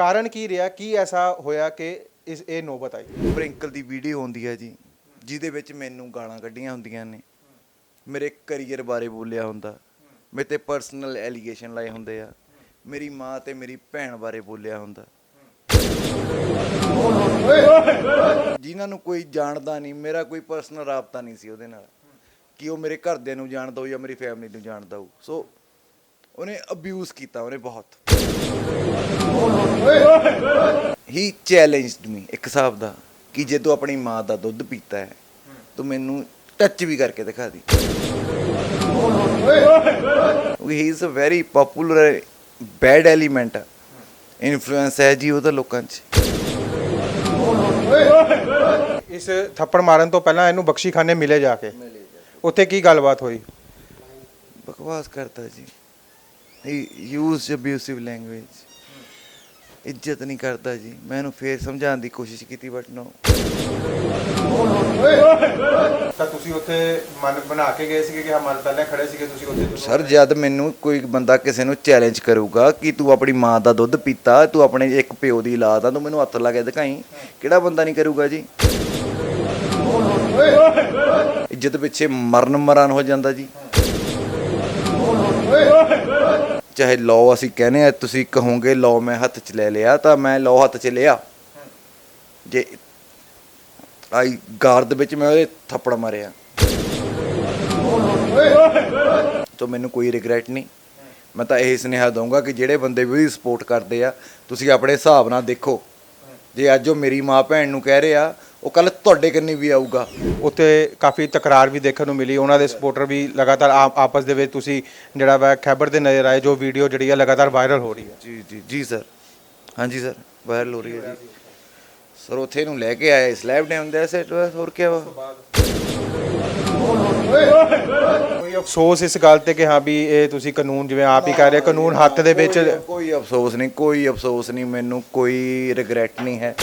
ਕਾਰਨ ਕੀ ਰਿਹਾ? ਕੀ ਐਸਾ ਹੋਇਆ ਕਿ ਇਸ ਇਹ ਨੋਬਤ ਆਈ? ਪ੍ਰਿੰਕਲ ਦੀ ਵੀਡੀਓ ਆਉਂਦੀ ਹੈ ਜੀ, ਜਿਹਦੇ ਵਿੱਚ ਮੈਨੂੰ ਗਾਲਾਂ ਕੱਢੀਆਂ ਹੁੰਦੀਆਂ ਨੇ। ਮੇਰੇ ਕੈਰੀਅਰ ਬਾਰੇ ਬੋਲਿਆ ਹੁੰਦਾ। ਮੇਰੇ ਤੇ ਪਰਸਨਲ ਐਲੀਗੇਸ਼ਨ ਲਾਏ ਹੁੰਦੇ ਆ। ਮੇਰੀ ਮਾਂ ਤੇ ਮੇਰੀ ਭੈਣ ਬਾਰੇ ਬੋਲਿਆ ਹੁੰਦਾ। ਜਿਨ੍ਹਾਂ ਨੂੰ ਕੋਈ ਜਾਣਦਾ ਨਹੀਂ, ਮੇਰਾ ਕੋਈ ਪਰਸਨਲ ਰਾਬਤਾ ਨਹੀਂ ਸੀ ਉਹਦੇ ਨਾਲ। ਕਿ ਉਹ ਮੇਰੇ ਘਰਦਿਆਂ ਨੂੰ ਜਾਣਦਾ ਹੋ ਜਾਂ ਮੇਰੀ ਫੈਮਿਲੀ ਨੂੰ ਜਾਣਦਾ ਹੋ ਸੋ ਉਹਨੇ ਅਬਿਊਜ਼ ਕੀਤਾ, ਉਹਨੇ ਬਹੁਤ। ਹੀ ਚੈਲੰਜਡ ਮੀ ਇੱਕ ਹਿਸਾਬ ਦਾ ਕਿ ਜੇ ਤੂੰ ਆਪਣੀ ਮਾਂ ਦਾ ਦੁੱਧ ਪੀਤਾ ਹੈ ਤੂੰ ਮੈਨੂੰ ਟੱਚ ਵੀ ਕਰਕੇ ਦਿਖਾ ਦੀ। He is a very popular bad element influence ਹੈ ਜੀ ਉਹਦਾ ਲੋਕਾਂ 'ਚ। ਇਸ ਥੱਪੜ ਮਾਰਨ ਤੋਂ ਪਹਿਲਾਂ ਇਹਨੂੰ ਬਖਸ਼ੀਖਾਨੇ ਮਿਲੇ ਜਾ ਕੇ। ਉੱਥੇ ਕੀ ਗੱਲਬਾਤ ਹੋਈ? ਬਕਵਾਸ ਕਰਦਾ ਜੀ। ਹੀ ਯੂਜ਼ ਅਬਿਊਸਿਵ ਲੈਂਗੁਏਜ ਇੱਜ਼ਤ ਨਹੀਂ ਕਰਦਾ ਜੀ। ਮੈਂ ਇਹਨੂੰ ਫੇਰ ਸਮਝਾਉਣ ਦੀ ਕੋਸ਼ਿਸ਼ ਕੀਤੀ ਬਟ ਨੋ ਤਾਂ ਤੁਸੀਂ ਉੱਥੇ ਮਨ ਬਣਾ ਕੇ ਗਏ ਸੀਗੇ ਕਿ ਹਾਂ ਮਨ ਪਹਿਲਾਂ ਖੜੇ ਸੀਗੇ ਤੁਸੀਂ ਉੱਥੇ? ਸਰ ਜਦ ਮੈਨੂੰ ਕੋਈ ਬੰਦਾ ਕਿਸੇ ਨੂੰ ਚੈਲੰਜ ਕਰੂਗਾ ਕਿ ਤੂੰ ਆਪਣੀ ਮਾਂ ਦਾ ਦੁੱਧ ਪੀਤਾ ਤੂੰ ਆਪਣੇ ਇੱਕ ਪਿਓ ਦੀ ਔਲਾਦ ਆ ਤੂੰ ਮੈਨੂੰ ਹੱਥ ਲਾ ਕੇ ਦਿਖਾਈ ਕਿਹੜਾ ਬੰਦਾ ਨਹੀਂ ਕਰੂਗਾ ਜੀ? ਇੱਜ਼ਤ ਪਿੱਛੇ ਮਰਨ ਮਰਨ ਹੋ ਜਾਂਦਾ ਜੀ। ਚਾਹੇ ਲਾਅ ਅਸੀਂ ਕਹਿੰਦੇ ਆ ਤੁਸੀਂ ਕਹੋਗੇ ਲਾਅ ਮੈਂ ਹੱਥ 'ਚ ਲੈ ਲਿਆ ਤਾਂ ਮੈਂ ਲਾਅ ਹੱਥ 'ਚ ਲਿਆ। ਜੇ ਆਈ ਗਾਰਦ ਵਿੱਚ ਮੈਂ ਉਹਦੇ ਥੱਪੜ ਮਾਰਿਆ। ਤਾਂ ਮੈਨੂੰ ਕੋਈ ਰਿਗਰੈਟ ਨਹੀਂ। ਮੈਂ ਤਾਂ ਇਹ ਸੁਨੇਹਾ ਦਊਂਗਾ ਕਿ ਜਿਹੜੇ ਬੰਦੇ ਵੀ ਉਹਦੀ ਸਪੋਰਟ ਕਰਦੇ ਆ, ਤੁਸੀਂ ਆਪਣੇ ਹਿਸਾਬ ਨਾਲ ਦੇਖੋ। ਜੇ ਅੱਜ ਉਹ ਮੇਰੀ ਮਾਂ ਭੈਣ ਨੂੰ ਕਹਿ ਰਿਹਾ ਉਹ ਕੱਲ ਤੁਹਾਡੇ ਕੰਨੀ ਵੀ ਆਊਗਾ। ਉੱਥੇ ਕਾਫੀ ਤਕਰਾਰ ਵੀ ਦੇਖਣ ਨੂੰ ਮਿਲੀ। ਉਹਨਾਂ ਦੇ ਸਪੋਰਟਰ ਵੀ ਲਗਾਤਾਰ ਆਪ- ਆਪਸ ਦੇ ਵਿੱਚ ਤੁਸੀਂ ਜਿਹੜਾ ਵਾ ਖੈਬਰ ਦੇ ਨਜ਼ਰ ਆਏ ਜੋ ਵੀਡੀਓ ਜਿਹੜੀ ਹੈ ਲਗਾਤਾਰ ਵਾਇਰਲ ਹੋ ਰਹੀ ਹੈ ਜੀ ਜੀ ਜੀ ਸਰ। ਹਾਂਜੀ ਸਰ ਵਾਇਰਲ ਹੋ ਰਹੀ ਹੈ ਜੀ। ਸਰ ਉੱਥੇ ਨੂੰ ਲੈ ਕੇ ਆਏ ਸਲੈਬ ਡੇ ਹੁੰਦੇ ਐਸੇ ਹੋਰ ਕੀ ਵਾ? ਕੋਈ ਅਫਸੋਸ ਇਸ ਗੱਲ ਤੇ ਕਿ ਹਾਂ ਵੀ ਇਹ ਤੁਸੀਂ ਕਾਨੂੰਨ ਜਿਵੇਂ ਆਪ ਹੀ ਕਹਿ ਰਹੇ ਕਾਨੂੰਨ ਹੱਥ ਦੇ ਵਿੱਚ ਕੋਈ ਅਫਸੋਸ ਨਹੀਂ ਕੋਈ ਅਫਸੋਸ ਨਹੀਂ ਮੈਨੂੰ ਕੋਈ ਰਿਗਰੈਟ ਨਹੀਂ ਹੈ।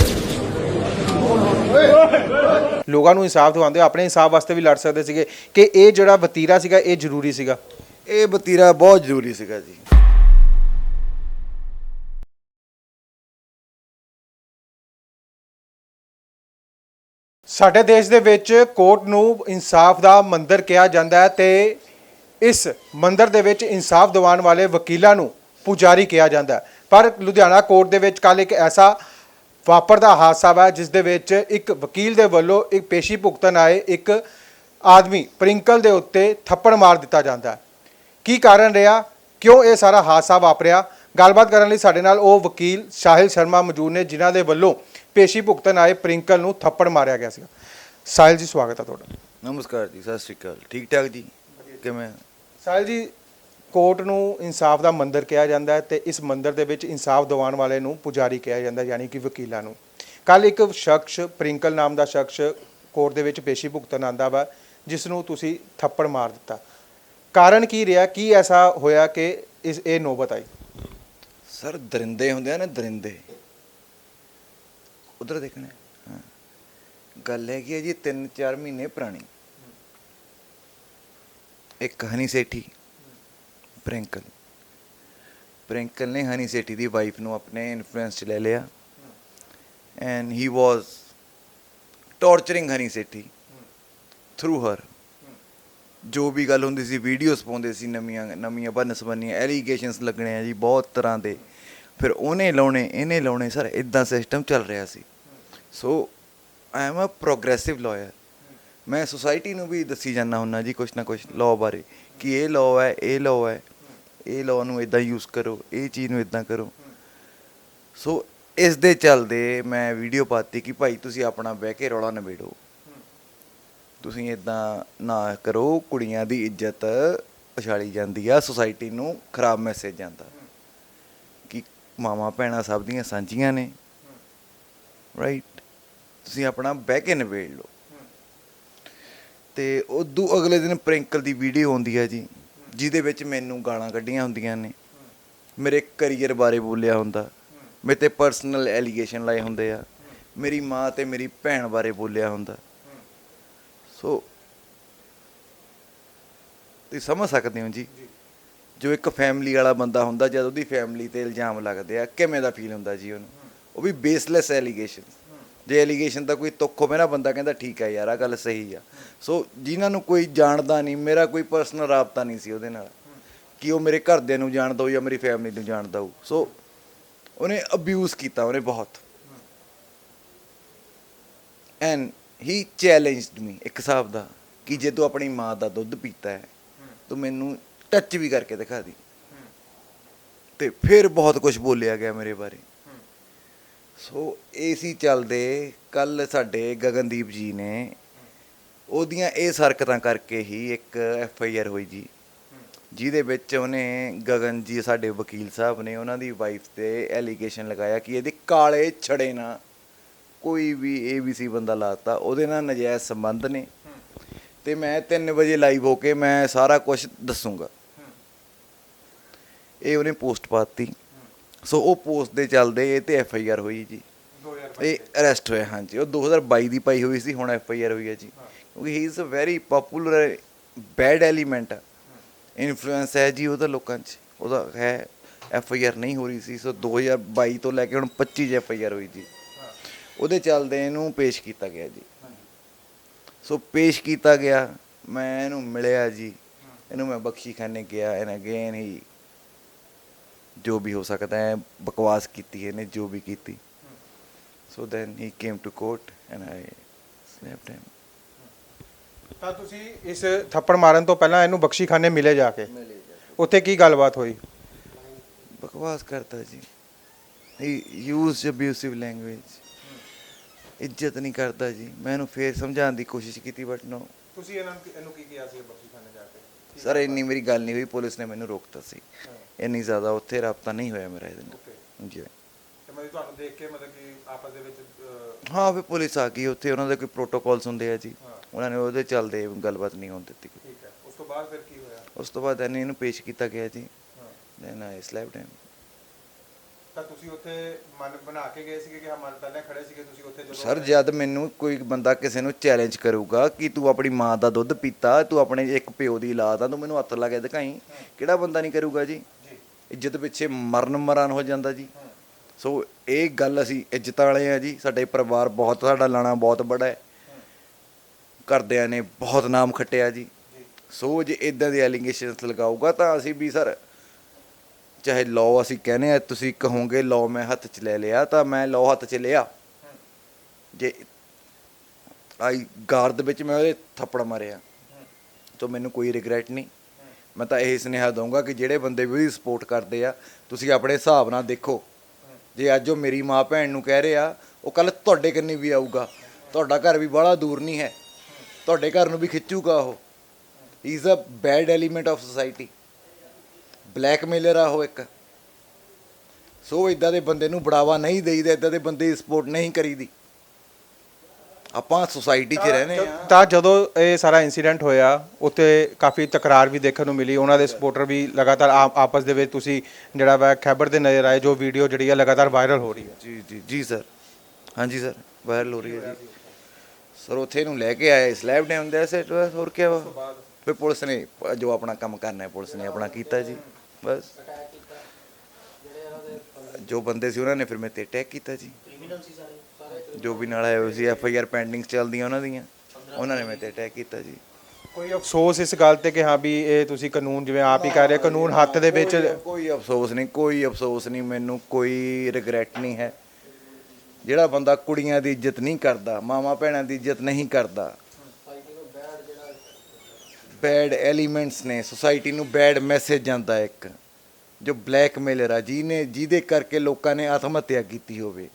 ਲੋਕਾਂ ਨੂੰ ਇਨਸਾਫ ਦਿਵਾਉਂਦੇ ਹੋ, ਆਪਣੇ ਇਨਸਾਫ ਵਾਸਤੇ ਵੀ ਲੜ ਸਕਦੇ ਸੀਗੇ ਕਿ ਇਹ ਜਿਹੜਾ ਵਤੀਰਾ ਸੀਗਾ ਇਹ ਜ਼ਰੂਰੀ ਸੀਗਾ? ਇਹ ਬਤੀਰਾ ਬਹੁਤ ਜ਼ਰੂਰੀ ਸੀਗਾ ਜੀ। ਸਾਡੇ ਦੇਸ਼ ਦੇ ਵਿੱਚ ਕੋਰਟ ਨੂੰ ਇਨਸਾਫ ਦਾ ਮੰਦਰ ਕਿਹਾ ਜਾਂਦਾ ਹੈ ਤੇ ਇਸ ਮੰਦਰ ਦੇ ਵਿੱਚ ਇਨਸਾਫ ਦਿਵਾਉਣ ਵਾਲੇ ਵਕੀਲਾਂ ਨੂੰ ਪੁਜਾਰੀ ਕਿਹਾ ਜਾਂਦਾ ਪਰ ਲੁਧਿਆਣਾ ਕੋਰਟ ਦੇ ਵਿੱਚ ਕੱਲ ਇੱਕ ਐਸਾ ਵਾਪਰਦਾ ਹਾਦਸਾ ਵਾ ਜਿਸ ਦੇ ਵਿੱਚ ਇੱਕ ਵਕੀਲ ਦੇ ਵੱਲੋਂ ਇੱਕ ਪੇਸ਼ੀ ਭੁਗਤਣ ਆਏ ਇੱਕ ਆਦਮੀ ਪ੍ਰਿੰਕਲ ਦੇ ਉੱਤੇ ਥੱਪੜ ਮਾਰ ਦਿੱਤਾ ਜਾਂਦਾ ਹੈ। ਕੀ ਕਾਰਨ ਰਿਹਾ? ਕਿਉਂ ਇਹ ਸਾਰਾ ਹਾਦਸਾ ਵਾਪਰਿਆ? ਗੱਲਬਾਤ ਕਰਨ ਲਈ ਸਾਡੇ ਨਾਲ ਉਹ ਵਕੀਲ ਸਾਹਿਲ ਸ਼ਰਮਾ ਮੌਜੂਦ ਨੇ ਜਿਨ੍ਹਾਂ ਦੇ ਵੱਲੋਂ ਪੇਸ਼ੀ ਭੁਗਤਣ ਆਏ ਪ੍ਰਿੰਕਲ ਨੂੰ ਥੱਪੜ ਮਾਰਿਆ ਗਿਆ ਸੀਗਾ। ਸਾਹਿਲ ਜੀ ਸਵਾਗਤ ਹੈ ਤੁਹਾਡਾ। ਨਮਸਕਾਰ ਜੀ ਸਤਿ ਸ਼੍ਰੀ ਅਕਾਲ। ਠੀਕ ਠਾਕ ਜੀ? ਕਿਵੇਂ? ਸਾਹਿਲ ਜੀ ਕੋਰਟ ਨੂੰ ਇਨਸਾਫ ਦਾ ਮੰਦਰ ਕਿਹਾ ਜਾਂਦਾ ਹੈ ਤੇ ਇਸ ਮੰਦਰ ਦੇ ਵਿੱਚ ਇਨਸਾਫ ਦਿਵਾਉਣ ਵਾਲੇ ਨੂੰ ਪੁਜਾਰੀ ਕਿਹਾ ਜਾਂਦਾ ਹੈ, ਯਾਨੀ ਕਿ ਵਕੀਲਾਂ ਨੂੰ। ਕੱਲ ਇੱਕ ਸ਼ਖਸ ਪ੍ਰਿੰਕਲ ਨਾਮ ਦਾ ਸ਼ਖਸ ਕੋਰਟ ਦੇ ਵਿੱਚ ਪੇਸ਼ੀ ਭੁਗਤਣ ਆਂਦਾ ਵਾ ਜਿਸ ਨੂੰ ਤੁਸੀਂ ਥੱਪੜ ਮਾਰ ਦਿੱਤਾ। ਕਾਰਨ ਕੀ ਰਿਹਾ? ਕੀ ਐਸਾ ਹੋਇਆ ਕਿ ਇਸ ਇਹ ਨੌਬਤ ਆਈ? ਸਰ ਦਰਿੰਦੇ ਹੁੰਦੇ ਆ ਨਾ ਦਰਿੰਦੇ। ਉਧਰ ਦੇਖਣਾ ਹਾਂ। ਗੱਲ ਹੈਗੀ ਹੈ ਜੀ 3-4 ਮਹੀਨੇ ਪੁਰਾਣੀ। ਇੱਕ ਹਨੀ ਸੇਠੀ। ਪ੍ਰਿੰਕਲ। ਪ੍ਰਿੰਕਲ ਨੇ ਹਨੀ ਸੇਠੀ ਦੀ ਵਾਈਫ ਨੂੰ ਆਪਣੇ ਇਨਫਲੂਐਂਸ 'ਚ ਲੈ ਲਿਆ। And he was torturing Honey Sethi through ਹਰ ਜੋ ਵੀ ਗੱਲ ਹੁੰਦੀ ਸੀ ਵੀਡੀਓਜ਼ ਪਾਉਂਦੇ ਸੀ ਨਵੀਆਂ ਨਵੀਆਂ ਬਨਸਬਨੀਆਂ ਐਲੀਗੇਸ਼ਨਸ ਲੱਗਣੇ ਆ ਜੀ ਬਹੁਤ ਤਰ੍ਹਾਂ ਦੇ। ਫਿਰ ਉਹਨੇ ਲਾਉਣੇ, ਇਹਨੇ ਲਾਉਣੇ, ਸਰ ਇਦਾਂ ਸਿਸਟਮ ਚੱਲ ਰਿਹਾ ਸੀ। So I am a progressive liar ਮੈਂ ਸੋਸਾਇਟੀ ਨੂੰ ਵੀ ਦੱਸੀ ਜਾਂਦਾ ਹੁੰਨਾ ਜੀ ਕੁਛ ਨਾ ਕੁਛ ਲਾਅ ਬਾਰੇ ਕਿ ਇਹ ਲਾਅ ਹੈ, ਇਹ ਲਾਅ ਹੈ। ਇਹ ਲਾਅ ਨੂੰ ਇਦਾਂ ਯੂਜ਼ ਕਰੋ, ਇਹ ਚੀਜ਼ ਨੂੰ ਇਦਾਂ ਕਰੋ। ਸੋ ਇਸ ਦੇ ਚੱਲਦੇ ਮੈਂ ਵੀਡੀਓ ਪਾਤੀ ਕਿ ਭਾਈ ਤੁਸੀਂ ਆਪਣਾ ਬਹਿ ਕੇ ਰੌਲਾ ਨਿਬੇੜੋ। ਤੁਸੀਂ ਇਦਾਂ ਨਾ ਕਰੋ, ਕੁੜੀਆਂ ਦੀ ਇੱਜ਼ਤ ਉਛਾਲੀ ਜਾਂਦੀ ਆ ਸੁਸਾਇਟੀ ਨੂੰ ਖਰਾਬ ਮੈਸੇਜ ਜਾਂਦਾ। ਕਿ ਮਾਵਾਂ ਭੈਣਾਂ ਸਭ ਦੀਆਂ ਸਾਂਝੀਆਂ ਨੇ। ਰਾਈਟ ਤੁਸੀਂ ਆਪਣਾ ਬਹਿ ਕੇ ਨਿਬੇੜ ਲਓ। ਤੇ ਉਦੋਂ ਅਗਲੇ ਦਿਨ ਪ੍ਰਿੰਕਲ ਦੀ ਵੀਡੀਓ ਆਉਂਦੀ ਹੈ ਜੀ। ਜਿਹਦੇ ਵਿੱਚ ਮੈਨੂੰ ਗਾਲਾਂ ਕੱਢੀਆਂ ਹੁੰਦੀਆਂ ਨੇ। ਮੇਰੇ ਕੈਰੀਅਰ ਬਾਰੇ ਬੋਲਿਆ ਹੁੰਦਾ। ਮੇਰੇ ਤੇ ਪਰਸਨਲ ਐਲੀਗੇਸ਼ਨ ਲਾਏ ਹੁੰਦੇ ਆ। ਮੇਰੀ ਮਾਂ ਤੇ ਮੇਰੀ ਭੈਣ ਬਾਰੇ ਬੋਲਿਆ ਹੁੰਦਾ। ਸੋ ਤੁਸੀਂ ਸਮਝ ਸਕਦੇ ਹੋ ਜੀ। ਜੋ ਇੱਕ ਫੈਮਿਲੀ ਵਾਲਾ ਬੰਦਾ ਹੁੰਦਾ, ਜਦ ਉਹਦੀ ਫੈਮਿਲੀ ਤੇ ਇਲਜ਼ਾਮ ਲੱਗਦੇ ਆ, ਕਿਵੇਂ ਦਾ ਫੀਲ ਹੁੰਦਾ ਜੀ ਉਹਨੂੰ? ਉਹ ਵੀ ਬੇਸਲੈਸ ਐਲੀਗੇਸ਼ਨ ਜੇ ਐਲੀਗੇਸ਼ਨ ਦਾ ਕੋਈ ਤੁੱਕ ਹੋਵੇ ਨਾ ਬੰਦਾ ਕਹਿੰਦਾ ਠੀਕ ਹੈ ਯਾਰ ਆ ਗੱਲ ਸਹੀ ਆ। ਸੋ ਜਿਨ੍ਹਾਂ ਨੂੰ ਕੋਈ ਜਾਣਦਾ ਨਹੀਂ ਮੇਰਾ ਕੋਈ ਪਰਸਨਲ ਰਾਬਤਾ ਨਹੀਂ ਸੀ ਉਹਦੇ ਨਾਲ। ਕਿ ਉਹ ਮੇਰੇ ਘਰਦਿਆਂ ਨੂੰ ਜਾਣਦਾ ਹੋ ਜਾਂ ਮੇਰੀ ਫੈਮਿਲੀ ਨੂੰ ਜਾਣਦਾ ਹੋ ਸੋ ਉਹਨੇ ਅਬਿਊਜ਼ ਕੀਤਾ ਉਹਨੇ ਬਹੁਤ। ਐਂਡ ਹੀ ਚੈਲੰਜਡ ਮੀ ਇੱਕ ਹਿਸਾਬ ਦਾ ਕਿ ਜੇ ਤੂੰ ਆਪਣੀ ਮਾਂ ਦਾ ਦੁੱਧ ਪੀਤਾ ਹੈ ਤੂੰ ਮੈਨੂੰ ਟੱਚ ਵੀ ਕਰਕੇ ਦਿਖਾ ਦੀ। ਤੇ ਫਿਰ ਬਹੁਤ ਕੁਝ ਬੋਲਿਆ ਗਿਆ ਮੇਰੇ ਬਾਰੇ। ਸੋ ਏਸੀ ਚੱਲਦੇ ਕੱਲ ਸਾਡੇ ਗਗਨਦੀਪ ਜੀ ਨੇ ਉਹਦੀਆਂ ਇਹ ਹਰਕਤਾਂ ਕਰਕੇ ਹੀ ਇੱਕ ਐਫ ਆਈ ਆਰ ਹੋਈ ਜੀ। ਜਿਹਦੇ ਵਿੱਚ ਉਹਨੇ ਗਗਨ ਜੀ, ਸਾਡੇ ਵਕੀਲ ਸਾਹਿਬ ਨੇ ਉਹਨਾਂ ਦੀ ਵਾਈਫ ਤੇ ਐਲੀਗੇਸ਼ਨ ਲਗਾਇਆ ਕਿ ਇਹਦੇ ਕਾਲੇ ਛੜੇ ਨਾ ਕੋਈ ਵੀ ਏਬੀਸੀ ਬੰਦਾ ਲਾਤਾ ਉਹਦੇ ਨਾਲ ਨਜਾਇਜ਼ ਸੰਬੰਧ ਨੇ। ਤੇ ਮੈਂ 3 ਵਜੇ ਲਾਈਵ ਹੋ ਕੇ ਮੈਂ ਸਾਰਾ ਕੁਝ ਦੱਸੂਗਾ। ਇਹ ਉਹਨੇ ਪੋਸਟ ਪਾਤੀ ਸੋ ਉਹ ਪੋਸਟ ਦੇ ਚੱਲਦੇ ਇਹ ਤੇ ਐਫ ਆਈ ਆਰ ਹੋਈ ਜੀ। ਇਹ ਅਰੈਸਟ ਹੋਇਆ ਹਾਂਜੀ। ਉਹ 2022 ਦੀ ਪਾਈ ਹੋਈ ਸੀ ਹੁਣ ਐਫ ਆਈ ਆਰ ਹੋਈ ਹੈ ਜੀ। ਕਿਉਂਕਿ he is a very popular bad element influence ਹੈ ਜੀ ਉਹਦਾ ਲੋਕਾਂ 'ਚ। ਉਹਦਾ ਹੈ ਐਫ ਆਈ ਆਰ ਨਹੀਂ ਹੋ ਰਹੀ ਸੀ ਸੋ 2022 ਤੋਂ ਲੈ ਕੇ ਹੁਣ 25 'ਚ ਐਫ ਆਈ ਆਰ ਹੋਈ ਜੀ। ਉਹਦੇ ਚੱਲਦੇ ਇਹਨੂੰ ਪੇਸ਼ ਕੀਤਾ ਗਿਆ ਜੀ। ਸੋ ਪੇਸ਼ ਕੀਤਾ ਗਿਆ ਮੈਂ ਇਹਨੂੰ ਮਿਲਿਆ ਜੀ। ਇਹਨੂੰ ਮੈਂ ਬਖਸ਼ੀ ਖਾਨੇ ਗਿਆ ਐਂਡ ਅਗੇਨ ਹੀ ਜੋ ਵੀ ਹੋ ਸਕਦਾ ਹੈ ਬਕਵਾਸ ਕੀਤੀ ਇਹਨੇ ਜੋ ਵੀ ਕੀਤੀ। So then he came to court and I slapped him ਤਾਂ ਤੁਸੀਂ ਇਸ ਥੱਪੜ ਮਾਰਨ ਤੋਂ ਪਹਿਲਾਂ ਇਹਨੂੰ ਬਖਸ਼ੀਖਾਨੇ ਮਿਲੇ ਜਾ ਕੇ। ਉੱਥੇ ਕੀ ਗੱਲਬਾਤ ਹੋਈ? ਬਕਵਾਸ ਕਰਦਾ ਜੀ। ਹੀ ਯੂਜ਼ ਅਬਿਊਸਿਵ ਲੈਂਗੁਏਜ ਇੱਜ਼ਤ ਨਹੀਂ ਕਰਦਾ ਜੀ। ਮੈਂ ਇਹਨੂੰ ਫੇਰ ਸਮਝਾਉਣ ਦੀ ਕੋਸ਼ਿਸ਼ ਕੀਤੀ ਬਟ ਨੋ ਤੁਸੀਂ ਇਹਨਾਂ ਇਹਨੂੰ ਕੀ ਕਿਹਾ ਸੀ ਬਖਸ਼ੀਖਾਨੇ ਜਾ ਕੇ? ਸਰ ਇੰਨੀ ਮੇਰੀ ਗੱਲ ਨਹੀਂ ਹੋਈ ਪੁਲਿਸ ਨੇ ਮੈਨੂੰ ਰੋਕਤਾ ਸੀ। ਇੰਨੀ ਜ਼ਿਆਦਾ ਉੱਥੇ ਰਾਬਤਾ ਨਹੀਂ ਹੋਇਆ ਮੇਰਾ ਇਹਦੇ ਨਾਲ। ਜੀ ਤੇ ਮੈਂ ਤੁਹਾਨੂੰ ਦੇਖ ਕੇ ਮਤਲਬ ਕਿ ਆਪਸ ਦੇ ਵਿੱਚ ਹਾਂ ਫਿਰ ਪੁਲਿਸ ਆ ਗਈ ਉੱਥੇ ਉਹਨਾਂ ਦੇ ਕੋਈ ਪ੍ਰੋਟੋਕਾਲਸ ਹੁੰਦੇ ਆ ਜੀ। ਉਹਨਾਂ ਨੇ ਉਹਦੇ ਚੱਲਦੇ ਗੱਲਬਾਤ ਨਹੀਂ ਹੋਣ ਦਿੱਤੀ ਠੀਕ ਹੈ। ਉਸ ਤੋਂ ਬਾਅਦ ਫਿਰ ਕੀ ਹੋਇਆ? ਉਸ ਤੋਂ ਬਾਅਦ ਇਹਨੇ ਪੇਸ਼ ਕੀਤਾ ਗਿਆ ਜੀ। ਦੈਨ ਆਈ ਸਲੈਪਡ ਹਿਮ ਤਾਂ ਤੁਸੀਂ ਉੱਥੇ ਮਨ ਬਣਾ ਕੇ ਗਏ ਸੀਗੇ ਕਿ ਹਾਂ ਮਨ ਪਹਿਲਾਂ ਖੜੇ ਸੀਗੇ ਤੁਸੀਂ ਉੱਥੇ ਜਦੋਂ ਸਰ ਜਦ ਮੈਨੂੰ ਕੋਈ ਬੰਦਾ ਕਿਸੇ ਨੂੰ ਚੈਲੰਜ ਕਰੂਗਾ ਕਿ ਤੂੰ ਆਪਣੀ ਮਾਂ ਦਾ ਦੁੱਧ ਪੀਤਾ ਤੂੰ ਆਪਣੇ ਇੱਕ ਪਿਓ ਦੀ ਔਲਾਦ ਆ ਤੂੰ ਮੈਨੂੰ ਹੱਥ ਲਾ ਕੇ ਦਿਖਾਈ ਕਿਹੜਾ ਬੰਦਾ ਨਹੀਂ ਕਰੂਗਾ ਜੀ? ਇੱਜ਼ਤ ਪਿੱਛੇ ਮਰਨ ਮਰਨ ਹੋ ਜਾਂਦਾ ਜੀ। ਸੋ ਇਹ ਗੱਲ ਅਸੀਂ ਇੱਜ਼ਤ ਵਾਲੇ ਆ ਜੀ। ਸਾਡੇ ਪਰਿਵਾਰ ਬਹੁਤ ਸਾਡਾ ਲਾਣਾ ਬਹੁਤ ਬੜਾ ਹੈ। ਘਰਦਿਆਂ ਨੇ ਬਹੁਤ ਨਾਮ ਖੱਟਿਆ ਜੀ। ਜੀ। ਸੋ ਜੇ ਇਦਾਂ ਦੇ ਐਲੀਗੇਸ਼ਨਸ ਲਗਾਊਗਾ ਤਾਂ ਅਸੀਂ ਵੀ ਸਰ ਚਾਹੇ ਲਾਅ ਅਸੀਂ ਕਹਿੰਦੇ ਆ, ਤੁਸੀਂ ਕਹੋਗੇ ਲਾਅ ਮੈਂ ਹੱਥ 'ਚ ਲੈ ਲਿਆ ਤਾਂ ਮੈਂ ਲਾਅ ਹੱਥ 'ਚ ਲਿਆ। ਜੇ ਆਈ ਗਾਰਦ ਵਿੱਚ ਮੈਂ ਉਹਦੇ ਥੱਪੜ ਮਾਰਿਆ। ਤਾਂ ਮੈਨੂੰ ਕੋਈ ਰਿਗਰੈਟ ਨਹੀਂ। ਮੈਂ ਤਾਂ ਇਹ ਸੁਨੇਹਾ ਦਊਂਗਾ ਕਿ ਜਿਹੜੇ ਬੰਦੇ ਵੀ ਉਹਦੀ ਸਪੋਰਟ ਕਰਦੇ ਆ, ਤੁਸੀਂ ਆਪਣੇ ਹਿਸਾਬ ਨਾਲ ਦੇਖੋ। ਜੇ ਅੱਜ ਉਹ ਮੇਰੀ ਮਾਂ ਭੈਣ ਨੂੰ ਕਹਿ ਰਿਹਾ, ਉਹ ਕੱਲ ਤੁਹਾਡੇ ਕੰਨੀ ਵੀ ਆਊਗਾ। ਤੁਹਾਡਾ ਘਰ ਵੀ ਬੜਾ ਦੂਰ ਨਹੀਂ ਹੈ। ਤੁਹਾਡੇ ਘਰ ਨੂੰ ਵੀ ਖਿੱਚੂਗਾ ਉਹ। He is a bad element of society blackmailer ਆ ਉਹ ਇੱਕ। ਸੋ ਇਦਾਂ ਦੇ ਬੰਦੇ ਨੂੰ ਬੜਾਵਾ ਨਹੀਂ ਦੇਈਦਾ ਇਦਾਂ ਦੇ ਬੰਦੇ ਸਪੋਰਟ ਨਹੀਂ ਕਰੀਦੀ। ਆਪਾਂ ਸੋਸਾਇਟੀ 'ਚ ਰਹਿੰਦੇ ਆ ਤਾਂ ਜਦੋਂ ਇਹ ਸਾਰਾ ਇਨਸੀਡੈਂਟ ਹੋਇਆ ਉੱਥੇ ਕਾਫੀ ਤਕਰਾਰ ਵੀ ਦੇਖਣ ਨੂੰ ਮਿਲੀ। ਉਹਨਾਂ ਦੇ ਸਪੋਰਟਰ ਵੀ ਲਗਾਤਾਰ ਆਪ- ਆਪਸ ਦੇ ਵਿੱਚ ਤੁਸੀਂ ਜਿਹੜਾ ਵਾ ਖੈਬਰ ਦੇ ਨਜ਼ਰ ਆਏ ਜੋ ਵੀਡੀਓ ਜਿਹੜੀ ਹੈ ਲਗਾਤਾਰ ਵਾਇਰਲ ਹੋ ਰਹੀ ਹੈ। ਜੀ ਜੀ ਜੀ ਸਰ ਹਾਂਜੀ ਸਰ ਵਾਇਰਲ ਹੋ ਰਹੀ ਹੈ ਜੀ। ਸਰ ਉੱਥੇ ਨੂੰ ਲੈ ਕੇ ਆਏ ਸਲੈਬ ਡਾਊਨ ਦੇ ਸੈਟ ਹੋਰ ਕੀ ਵਾ? ਫਿਰ ਪੁਲਿਸ ਨੇ ਜੋ ਆਪਣਾ ਕੰਮ ਕਰਨਾ ਹੈ ਪੁਲਿਸ ਨੇ ਆਪਣਾ ਕੀਤਾ ਜੀ। ਬਸ। ਜੋ ਬੰਦੇ ਸੀ ਉਹਨਾਂ ਨੇ ਫਿਰ ਮੇਰੇ ਤੇ ਅਟੈਕ ਕੀਤਾ ਜੀ। ਜੋ ਵੀ ਨਾਲ ਆਏ ਹੋਏ ਸੀ ਐਫ ਆਈ ਆਰ ਪੈਂਡਿੰਗ ਚੱਲਦੀਆਂ ਉਹਨਾਂ ਦੀਆਂ ਉਹਨਾਂ ਨੇ ਮੇਰੇ ਤੇ ਅਟੈਕ ਕੀਤਾ ਜੀ। ਕੋਈ ਅਫਸੋਸ ਇਸ ਗੱਲ ਤੇ ਕਿ ਹਾਂ ਵੀ ਇਹ ਤੁਸੀਂ ਕਾਨੂੰਨ ਜਿਵੇਂ ਆਪ ਹੀ ਕਹਿ ਰਹੇ ਕਾਨੂੰਨ ਹੱਥ ਦੇ ਵਿੱਚ ਕੋਈ ਅਫਸੋਸ ਨਹੀਂ ਕੋਈ ਅਫਸੋਸ ਨਹੀਂ ਮੈਨੂੰ ਕੋਈ ਰਿਗਰੈਟ ਨਹੀਂ ਹੈ। ਜਿਹੜਾ ਬੰਦਾ ਕੁੜੀਆਂ ਦੀ ਇੱਜ਼ਤ ਨਹੀਂ ਕਰਦਾ ਮਾਵਾਂ ਭੈਣਾਂ ਦੀ ਇੱਜ਼ਤ ਨਹੀਂ ਕਰਦਾ ਬੈਡ ਐਲੀਮੈਂਟਸ ਨੇ ਸੋਸਾਇਟੀ ਨੂੰ ਬੈਡ ਮੈਸੇਜ ਜਾਂਦਾ ਇੱਕ ਜੋ ਬਲੈਕਮੇਲਰ ਆ ਜਿਹਨੇ ਜਿਹਦੇ ਕਰਕੇ ਲੋਕਾਂ ਨੇ ਆਤਮ ਹੱਤਿਆ ਕੀਤੀ ਹੋਵੇ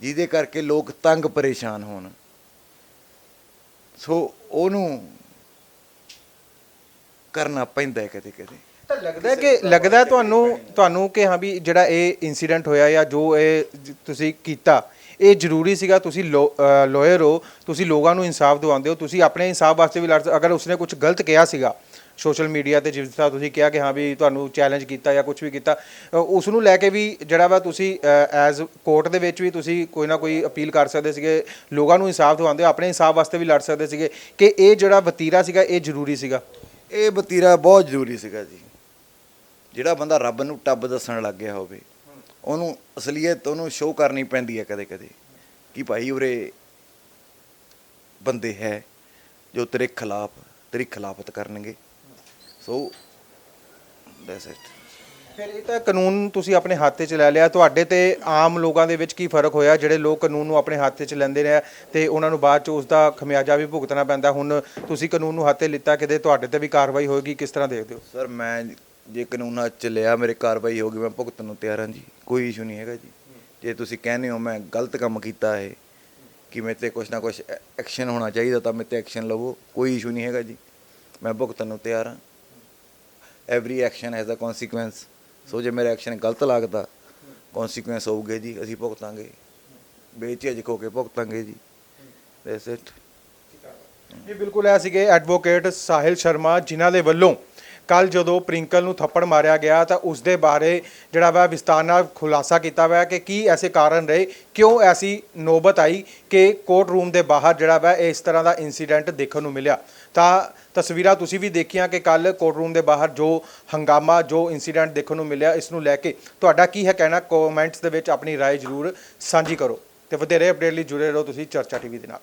ਜਿਹਦੇ ਕਰਕੇ ਲੋਕ ਤੰਗ ਪਰੇਸ਼ਾਨ ਹੋਣ। ਸੋ ਉਹਨੂੰ ਕਰਨਾ ਪੈਂਦਾ ਹੈ ਕਦੇ ਕਦੇ। ਤਾਂ ਲੱਗਦਾ ਹੈ ਕਿ ਲੱਗਦਾ ਤੁਹਾਨੂੰ ਤੁਹਾਨੂੰ ਕਿ ਹਾਂ ਵੀ ਜਿਹੜਾ ਇਹ ਇਨਸੀਡੈਂਟ ਹੋਇਆ ਜਾਂ ਜੋ ਇਹ ਤੁਸੀਂ ਕੀਤਾ ਇਹ ਜ਼ਰੂਰੀ ਸੀਗਾ ਤੁਸੀਂ ਲਾਇਰ ਹੋ, ਤੁਸੀਂ ਲੋਕਾਂ ਨੂੰ ਇਨਸਾਫ ਦਿਵਾਉਂਦੇ ਹੋ, ਤੁਸੀਂ ਆਪਣੇ ਇਨਸਾਫ ਵਾਸਤੇ ਵੀ ਲੜ ਅਗਰ ਉਸਨੇ ਕੁਝ ਗਲਤ ਕਿਹਾ ਸੀਗਾ ਸੋਸ਼ਲ ਮੀਡੀਆ ਤੇ ਜਿਸ ਤਰ੍ਹਾਂ ਤੁਸੀਂ ਕਿਹਾ ਕਿ ਹਾਂ ਵੀ ਤੁਹਾਨੂੰ ਚੈਲੰਜ ਕੀਤਾ ਜਾਂ ਕੁਝ ਵੀ ਕੀਤਾ ਉਸ ਨੂੰ ਲੈ ਕੇ ਵੀ ਜਿਹੜਾ ਵਾ ਤੁਸੀਂ ਐਜ਼ ਕੋਰਟ ਦੇ ਵਿੱਚ ਵੀ ਤੁਸੀਂ ਕੋਈ ਨਾ ਕੋਈ ਅਪੀਲ ਕਰ ਸਕਦੇ ਸੀਗੇ, ਲੋਕਾਂ ਨੂੰ ਇਨਸਾਫ ਦਿਵਾਉਂਦੇ ਹੋ, ਆਪਣੇ ਇਨਸਾਫ ਵਾਸਤੇ ਵੀ ਲੜ ਸਕਦੇ ਸੀਗੇ, ਕਿ ਇਹ ਜਿਹੜਾ ਵਤੀਰਾ ਸੀਗਾ, ਇਹ ਜ਼ਰੂਰੀ ਸੀਗਾ? ਇਹ ਵਤੀਰਾ ਬਹੁਤ ਜ਼ਰੂਰੀ ਸੀਗਾ ਜੀ। ਜਿਹੜਾ ਬੰਦਾ ਰੱਬ ਨੂੰ ਟੱਬ ਦੱਸਣ ਲੱਗ ਗਿਆ ਹੋਵੇ ਉਹਨੂੰ ਅਸਲੀਅਤ ਉਹਨੂੰ ਸ਼ੋਅ ਕਰਨੀ ਪੈਂਦੀ ਹੈ ਕਦੇ ਕਦੇ ਕਿ ਭਾਈ ਉਰੇ ਬੰਦੇ ਹੈ ਜੋ ਤੇਰੇ ਖਿਲਾਫ ਤੇਰੀ ਖਿਲਾਫਤ ਕਰਨਗੇ। ਸੋ ਦੈਟਸ ਇਟ ਫਿਰ ਇਹ ਤਾਂ ਕਾਨੂੰਨ ਤੁਸੀਂ ਆਪਣੇ ਹੱਥ 'ਚ ਲੈ ਲਿਆ। ਤੁਹਾਡੇ ਤੇ ਆਮ ਲੋਕਾਂ ਦੇ ਵਿੱਚ ਕੀ ਫ਼ਰਕ ਹੋਇਆ? ਜਿਹੜੇ ਲੋਕ ਕਾਨੂੰਨ ਨੂੰ ਆਪਣੇ ਹੱਥ 'ਚ ਲੈਂਦੇ ਨੇ ਤੇ ਉਹਨਾਂ ਨੂੰ ਬਾਅਦ 'ਚ ਉਸ ਦਾ ਖਮਿਆਜਾ ਵੀ ਭੁਗਤਣਾ ਪੈਂਦਾ। ਹੁਣ ਤੁਸੀਂ ਕਾਨੂੰਨ ਨੂੰ ਹੱਥ ਲਿੱਤਾ ਕਿਤੇ ਤੁਹਾਡੇ ਤੇ ਵੀ ਕਾਰਵਾਈ ਹੋਏਗੀ। ਕਿਸ ਤਰ੍ਹਾਂ ਦੇਖਦੇ ਹੋ? ਸਰ ਮੈਂ ਜੇ ਕਾਨੂੰਨਾਂ ਚ ਲਿਆ ਮੇਰੇ ਕਾਰਵਾਈ ਹੋਗੀ ਮੈਂ ਭੁਗਤਣ ਨੂੰ ਤਿਆਰ ਹਾਂ ਜੀ। ਕੋਈ ਇਸ਼ੂ ਨਹੀਂ ਹੈਗਾ ਜੀ। ਜੇ ਤੁਸੀਂ ਕਹਿੰਦੇ ਹੋ ਮੈਂ ਗਲਤ ਕੰਮ ਕੀਤਾ ਹੈ, ਕਿ ਮੇਰੇ ਤੇ ਕੁਛ ਨਾ ਕੁਛ ਐਕਸ਼ਨ ਹੋਣਾ ਚਾਹੀਦਾ, ਤਾਂ ਮੇਰੇ ਤੇ ਐਕਸ਼ਨ ਲਵੋ। ਕੋਈ ਇਸ਼ੂ ਨਹੀਂ ਹੈਗਾ ਜੀ। ਮੈਂ ਭੁਗਤਣ ਨੂੰ ਤਿਆਰ ਹਾਂ। Every action has a consequence so ਜੇ ਮੇਰਾ ਐਕਸ਼ਨ ਗਲਤ ਲੱਗਦਾ ਕਨਸੀਕੁਐਂਸ ਹੋਊਗੇ ਜੀ, ਅਸੀਂ ਭੁਗਤਾਂਗੇ। ਬੇਝਿਜਕ ਹੋ ਕੇ ਭੁਗਤਾਂਗੇ ਜੀ। ਦੈਟਸ ਇਟ ਇਹ ਬਿਲਕੁਲ ਐ ਸੀਗੇ ਐਡਵੋਕੇਟ ਸਾਹਿਲ ਸ਼ਰਮਾ, ਜਿਨ੍ਹਾਂ ਦੇ ਵੱਲੋਂ ਕੱਲ ਜਦੋਂ ਪ੍ਰਿੰਕਲ ਨੂੰ ਥੱਪੜ ਮਾਰਿਆ ਗਿਆ ਤਾਂ ਉਸ ਦੇ ਬਾਰੇ ਜਿਹੜਾ ਵਾ ਵਿਸਤਾਰ ਨਾਲ ਖੁਲਾਸਾ ਕੀਤਾ ਹੋਇਆ ਕਿ ਕੀ ਐਸੇ ਕਾਰਨ ਰਹੇ ਕਿਉਂ ਐਸੀ ਨੌਬਤ ਆਈ ਕਿ ਕੋਰਟ ਰੂਮ ਦੇ ਬਾਹਰ ਜਿਹੜਾ ਵਾ ਇਸ ਤਰ੍ਹਾਂ ਦਾ ਇਨਸੀਡੈਂਟ ਦੇਖਣ ਨੂੰ ਮਿਲਿਆ ਤਾਂ ਤਸਵੀਰਾਂ ਤੁਸੀਂ ਵੀ ਦੇਖੀਆਂ ਕਿ ਕੱਲ ਕੋਰਟ ਰੂਮ ਦੇ ਬਾਹਰ ਜੋ ਹੰਗਾਮਾ ਜੋ ਇਨਸੀਡੈਂਟ ਦੇਖਣ ਨੂੰ ਮਿਲਿਆ ਇਸ ਨੂੰ ਲੈ ਕੇ ਤੁਹਾਡਾ ਕੀ ਹੈ ਕਹਿਣਾ ਕਮੈਂਟਸ ਦੇ ਵਿੱਚ ਆਪਣੀ رائے ਜ਼ਰੂਰ ਸਾਂਝੀ ਕਰੋ ਤੇ ਵਧੇਰੇ ਅਪਡੇਟ ਲਈ ਜੁੜੇ ਰਹੋ ਤੁਸੀਂ ਚਰਚਾ ਟੀਵੀ ਦੇ ਨਾਲ